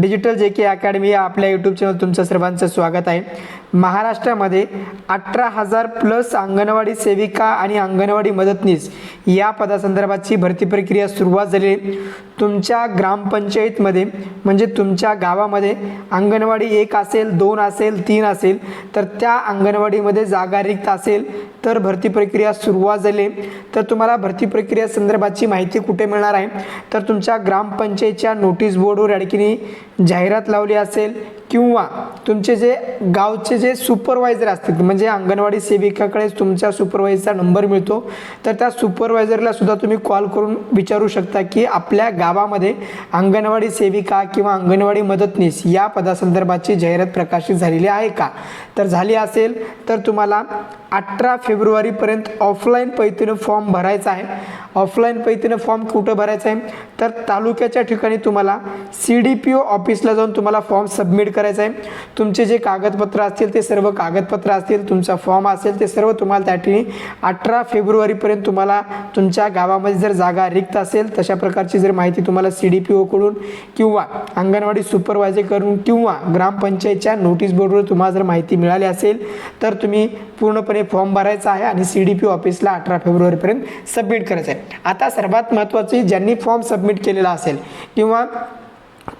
Digital जे के academy या आपल्या यूट्यूब चॅनल तुमचं सर्वांचं स्वागत आहे. महाराष्ट्रामध्ये अठरा हजार प्लस अंगणवाडी सेविका आणि अंगणवाडी मदतनीस या पदासंदर्भाची भरती प्रक्रिया सुरुवात झाली तुमच्या ग्रामपंचायतमध्ये म्हणजे तुमच्या गावामध्ये अंगणवाडी एक असेल दोन असेल तीन असेल तर त्या अंगणवाडीमध्ये जागा रिक्त असेल तर भरती प्रक्रिया सुरुवात झाली तर तुम्हाला भरती प्रक्रिया संदर्भाची माहिती कुठे मिळणार आहे? तर तुमच्या ग्रामपंचायतच्या नोटीस बोर्डवर अडकिनी जाहिरात लावली असेल किंवा तुमचे जे गावचे जे सुपरवायझर असतील म्हणजे अंगणवाडी सेविकाकडे तुमच्या सुपरवायझरचा नंबर मिळतो तर त्या सुपरवायझरला सुद्धा तुम्ही कॉल करून विचारू शकता की आपल्या गावामध्ये अंगणवाडी सेविका किंवा अंगणवाडी मदतनीस या पदासंदर्भाची जाहिरात प्रकाशित झालेली आहे का? तर झाली असेल तर तुम्हाला अठरा फेब्रुवारीपर्यंत ऑफलाईन पद्धतीनं फॉर्म भरायचा आहे. ऑफलाईन पद्धतीनं फॉर्म कुठं भरायचा आहे? तर तालुक्याच्या ठिकाणी तुम्हाला सी डी पी ओ ऑफिसला जाऊन तुम्हाला फॉर्म सबमिट करायचं आहे. तुमचे जे कागदपत्र असतील ते सर्व कागदपत्र असतील तुमचा फॉर्म असेल ते सर्व तुम्हाला त्या ठिकाणी अठरा फेब्रुवारीपर्यंत तुम्हाला तुमच्या गावामध्ये जर जागा रिक्त असेल तशा प्रकारची जर माहिती तुम्हाला सी डी पी ओकडून किंवा अंगणवाडी सुपरवायझरकडून किंवा ग्रामपंचायतच्या नोटीस बोर्डवर तुम्हाला जर माहिती मिळाली असेल तर तुम्ही पूर्णपणे फॉर्म भरायचा आहे आणि सी डी पी ऑफिसला अठरा फेब्रुवारीपर्यंत सबमिट करायचं आहे. आता सर्वात महत्त्वाची ज्यांनी फॉर्म सबमिट केलेला असेल किंवा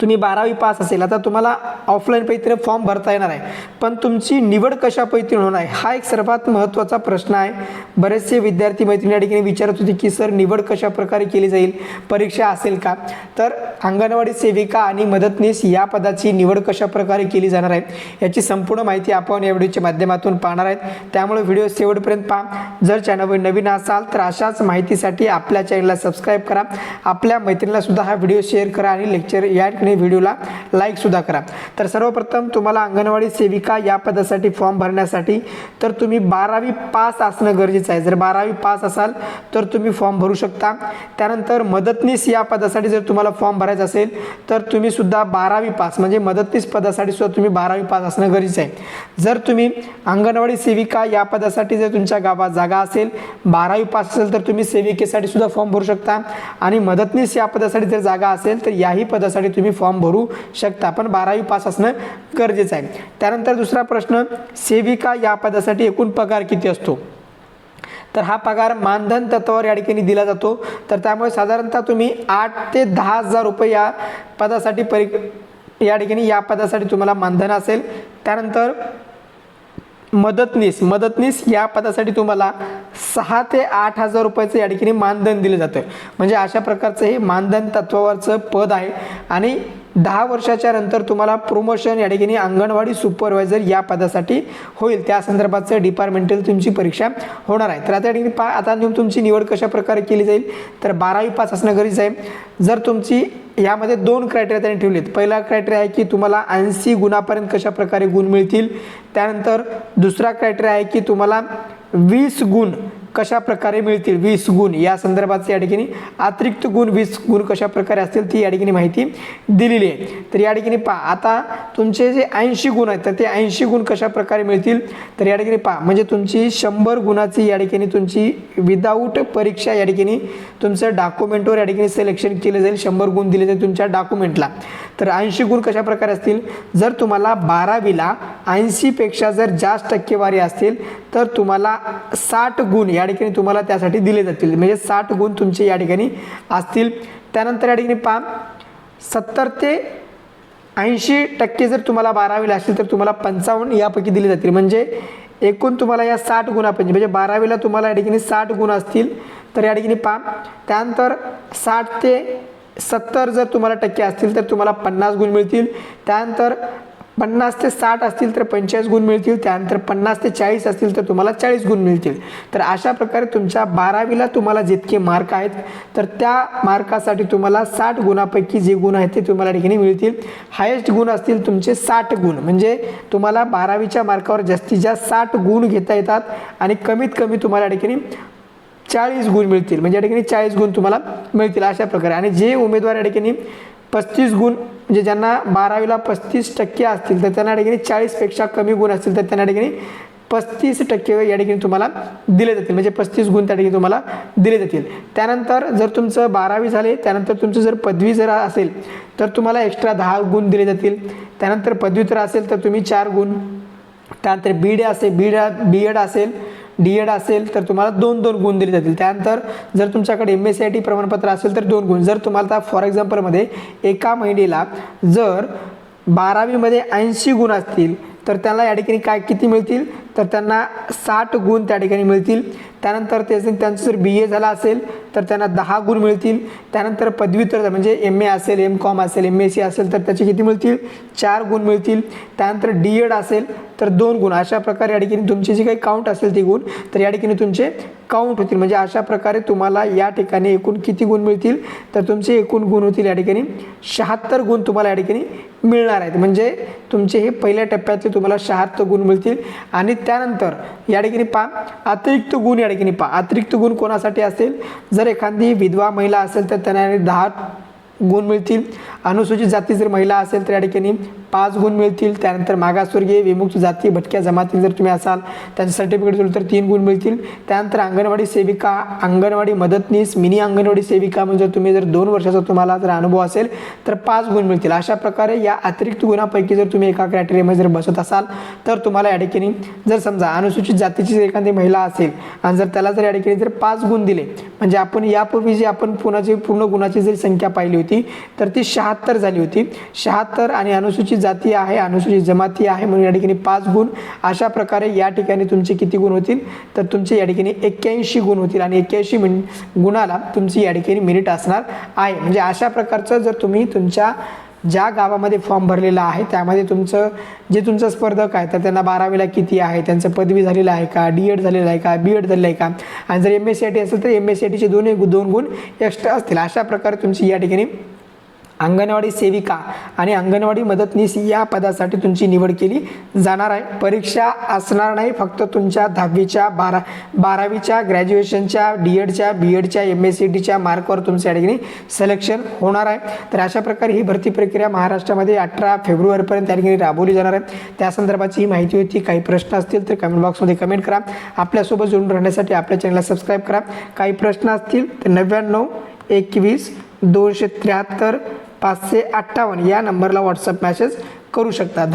तुम्ही बारावी पास असेल आता तुम्हाला ऑफलाईन पद्धतीने फॉर्म भरता येणार आहे. पण तुमची निवड कशा पद्धतीने होणार आहे हा एक सर्वात महत्त्वाचा प्रश्न आहे. बरेचसे विद्यार्थी मैत्रिणी या ठिकाणी विचारत होते की सर निवड कशा प्रकारे केली जाईल परीक्षा असेल का? तर अंगणवाडी सेविका आणि मदतनीस या पदाची निवड कशा प्रकारे केली जाणार आहे याची संपूर्ण माहिती आपण या व्हिडिओच्या माध्यमातून पाहणार आहेत. त्यामुळे व्हिडिओ शेवटपर्यंत पहा. जर चॅनलवर नवीन असाल तर अशाच माहितीसाठी आपल्या चॅनलला सबस्क्राईब करा. आपल्या मैत्रिणीला सुद्धा हा व्हिडिओ शेअर करा आणि लेक्चर या आणि व्हिडिओला लाईकसुद्धा करा. तर सर्वप्रथम तुम्हाला अंगणवाडी सेविका या पदासाठी फॉर्म भरण्यासाठी तर तुम्ही बारावी पास असणं गरजेचं आहे. जर बारावी पास असाल तर तुम्ही फॉर्म भरू शकता. त्यानंतर मदतनीस या पदासाठी जर तुम्हाला फॉर्म भरायचा असेल तर तुम्ही सुद्धा बारावी पास म्हणजे मदतनीस पदासाठी सुद्धा तुम्ही बारावी पास असणं गरजेचं आहे. जर तुम्ही अंगणवाडी सेविका या पदासाठी जर तुमच्या गावात जागा असेल बारावी पास असेल तर तुम्ही सेविकेसाठी सुद्धा फॉर्म भरू शकता. आणि मदतनीस या पदासाठी जर जागा असेल तर याही पदासाठी तुम्ही फॉर्म भरू शकता. पण बारावी पास असणं गरजेचं आहे. त्यानंतर दुसरा प्रश्न सेविका या पदासाठी एकूण पगार किती असतो? तर हा पगार मानधन तत्वावर या ठिकाणी दिला जातो. तर त्यामुळे साधारणतः तुम्ही आठ ते दहा हजार रुपये या पदासाठी परी या ठिकाणी या पदासाठी तुम्हाला मानधन असेल. त्यानंतर मदतनीस मदतनीस या पदासाठी तुम्हाला सहा ते आठ हजार रुपयाचं या ठिकाणी मानधन दिलं जातं म्हणजे अशा प्रकारचं हे मानधन तत्वावरचं पद आहे. आणि दहा वर्षाच्या नंतर तुम्हाला प्रोमोशन या ठिकाणी अंगणवाडी सुपरवायझर या पदासाठी होईल. त्या संदर्भाचं डिपार्टमेंटल तुमची परीक्षा होणार आहे. तर आता या ठिकाणी पा आता नेऊन तुमची निवड कशा प्रकारे केली जाईल? तर बारावी पास असणं गरजेचं आहे. जर तुमची यामध्ये दोन क्रायटेरिया त्यांनी ठेवलेत. पहिला क्रायटेरिया आहे की तुम्हाला ऐंशी गुणापर्यंत कशा प्रकारे गुण मिळतील? त्यानंतर दुसरा क्रायटेरिया आहे की तुम्हाला वीस गुण कशा प्रकारे मिळतील वीस गुण? या संदर्भात या ठिकाणी अतिरिक्त गुण वीस गुण कशा प्रकारे असतील ती या ठिकाणी माहिती दिलेली आहे. तर या ठिकाणी पहा आता तुमचे जे ऐंशी गुण आहेत तर ते ऐंशी गुण कशा प्रकारे मिळतील? तर या ठिकाणी पहा म्हणजे तुमची शंभर गुणाची या ठिकाणी तुमची विदाऊट परीक्षा या ठिकाणी तुमचं डॉक्युमेंटवर या ठिकाणी सिलेक्शन केलं जाईल शंभर गुण दिले जाईल तुमच्या डॉक्युमेंटला तर ऐंशी गुण कशा प्रकारे असतील? जर तुम्हाला बारावीला ऐंशीपेक्षा जर जास्त टक्केवारी असतील तर तुम्हाला साठ गुण या ठिकाणी तुम्हाला त्यासाठी दिले जातील. म्हणजे साठ गुण तुमचे या ठिकाणी असतील. त्यानंतर या ठिकाणी पहा सत्तर ते ऐंशी टक्के जर तुम्हाला बारावीला असतील तर तुम्हाला पंचावन्न यापैकी दिले जातील. म्हणजे एकूण तुम्हाला या साठ गुणापैकी म्हणजे बारावीला तुम्हाला या ठिकाणी साठ गुण असतील. तर या ठिकाणी पहा त्यानंतर साठ ते सत्तर जर तुम्हाला टक्के असतील तर तुम्हाला पन्नास गुण मिळतील. त्यानंतर पन्नास ते साठ असतील तर पंचेचाळीस गुण मिळतील त्यानंतर पन्नास ते चाळीस असतील तर तुम्हाला चाळीस गुण मिळतील. तर अशा प्रकारे तुमच्या बारावीला तुम्हाला जितके मार्क आहेत तर त्या मार्कासाठी तुम्हाला साठ गुणापैकी जे गुण आहेत ते तुम्हाला ठिकाणी मिळतील. हायेस्ट गुण असतील तुमचे साठ गुण. म्हणजे तुम्हाला बारावीच्या मार्कावर जास्तीत जास्त साठ गुण घेता येतात आणि कमीत कमी तुम्हाला ठिकाणी चाळीस गुण मिळतील. म्हणजे या ठिकाणी चाळीस गुण तुम्हाला मिळतील अशा प्रकारे. आणि जे उमेदवार या ठिकाणी पस्तीस गुण म्हणजे ज्यांना बारावीला पस्तीस टक्के असतील तर त्यांना ठिकाणी चाळीसपेक्षा कमी गुण असतील तर त्यांना ठिकाणी पस्तीस टक्के या ठिकाणी तुम्हाला दिले जातील. म्हणजे पस्तीस गुण त्या ठिकाणी तुम्हाला दिले जातील. त्यानंतर जर तुमचं बारावी झाले त्यानंतर तुमचं जर पदवी जर असेल तर तुम्हाला एक्स्ट्रा दहा गुण दिले जातील. त्यानंतर पदव्युत्तर असेल तर तुम्ही चार गुण. त्यानंतर बी डी असेल बी बी एड असेल डी एड असेल तर तुम्हाला दोन दोन गुण दिले जातील. त्यानंतर जर तुमच्याकडे M S C I T प्रमाणपत्र असेल तर दोन गुण. जर तुम्हाला फॉर एक्झाम्पलमध्ये एका महिलेला जर बारावीमध्ये ऐंशी गुण असतील तर त्याला या ठिकाणी काय किती मिळतील? तर त्यांना साठ गुण त्या ठिकाणी मिळतील. त्यानंतर ते त्यांचं जर बी ए झाला असेल तर त्यांना दहा गुण मिळतील. त्यानंतर पदव्युत्तर म्हणजे एम ए असेल एम कॉम असेल एम एस सी असेल तर त्याचे किती मिळतील? चार गुण मिळतील. त्यानंतर डी एड असेल तर दोन गुण. अशा प्रकारे या ठिकाणी तुमची जी काही काउंट असेल ती गुण तर या ठिकाणी तुमचे काउंट होतील. म्हणजे अशा प्रकारे तुम्हाला या ठिकाणी एकूण किती गुण मिळतील? तर तुमचे एकूण गुण होतील या ठिकाणी शहात्तर गुण तुम्हाला या ठिकाणी मिळणार आहेत. म्हणजे तुमचे हे पहिल्या टप्प्यातले तुम्हाला शहात्तर गुण मिळतील. आणि त्यानंतर या ठिकाणी पहा अतिरिक्त गुण या ठिकाणी पहा. अतिरिक्त गुण कोणासाठी असेल? जर एखादी विधवा महिला असेल तर त्यांना दहा गुण मिळतील. अनुसूचित जाती जर महिला असेल तर या ठिकाणी पाच गुण मिळतील. त्यानंतर मागासवर्गीय विमुक्त जाती भटक्या जमाती जर तुम्ही असाल त्यांचं सर्टिफिकेट दिलं तर तीन गुण मिळतील. त्यानंतर अंगणवाडी सेविका अंगणवाडी मदतनीस मिनी अंगणवाडी सेविका म्हणजे जर तुम्ही जर दोन वर्षाचा तुम्हाला जर अनुभव असेल तर पाच गुण मिळतील. अशा प्रकारे या अतिरिक्त गुणापैकी जर तुम्ही एका क्रायटेरियामध्ये जर बसत असाल तर तुम्हाला या ठिकाणी जर समजा अनुसूचित जातीची जर एखादी महिला असेल आणि जर त्याला जर या ठिकाणी जर पाच गुण दिले म्हणजे आपण यापूर्वी जे आपण पुण्याची पूर्ण गुणाची जर संख्या पाहिली होती तर ती शहात्तर झाली होती. शहात्तर आणि अनुसूचित जाती आहे अनुसूचित जमाती आहे म्हणून या ठिकाणी पाच गुण. अशा प्रकारे या ठिकाणी तुमचे किती गुण होतील? तर तुमचे या ठिकाणी एक्क्याऐंशी गुण होतील आणि एक्क्याऐंशी मिन गुणाला तुमची या ठिकाणी मिनिट असणार आहे. म्हणजे अशा प्रकारचं जर तुम्ही तुमच्या ज्या गावामध्ये फॉर्म भरलेला आहे त्यामध्ये तुमचं जे तुमचं स्पर्धक आहे तर त्यांना बारावीला किती आहे त्यांचं पदवी झालेलं आहे का डी एड झालेलं आहे का बी एड झालेलं आहे का? आणि जर M S C I T असेल तर एम एस सी आय टीचे दोन्ही दोन गुण एक्स्ट्रा असतील. अशा प्रकारे तुमची या ठिकाणी अंगणवाडी सेविका आणि अंगणवाडी मदतनीस या पदासाठी तुमची निवड केली जाणार आहे. परीक्षा असणार नाही फक्त तुमच्या दहावीच्या बारा बारावीच्या ग्रॅज्युएशनच्या डी एडच्या बी एडच्या एम एस सी डीच्या मार्कवर तुमच्या ठिकाणी सिलेक्शन होणार आहे. तर अशा प्रकारे ही भरती प्रक्रिया महाराष्ट्रामध्ये अठरा फेब्रुवारीपर्यंत त्या ठिकाणी राबवली जाणार आहे. त्या संदर्भाची ही माहिती होती. काही प्रश्न असतील तर कमेंट बॉक्समध्ये कमेंट करा. आपल्यासोबत जोडून राहण्यासाठी आपल्या चॅनलला सबस्क्राईब करा. काही प्रश्न असतील तर नव्याण्णव एकवीस दोनशे त्र्याहत्तर पाचशे अठ्ठावन्न या नंबरला व्हॉट्सअप मॅसेज करू शकता.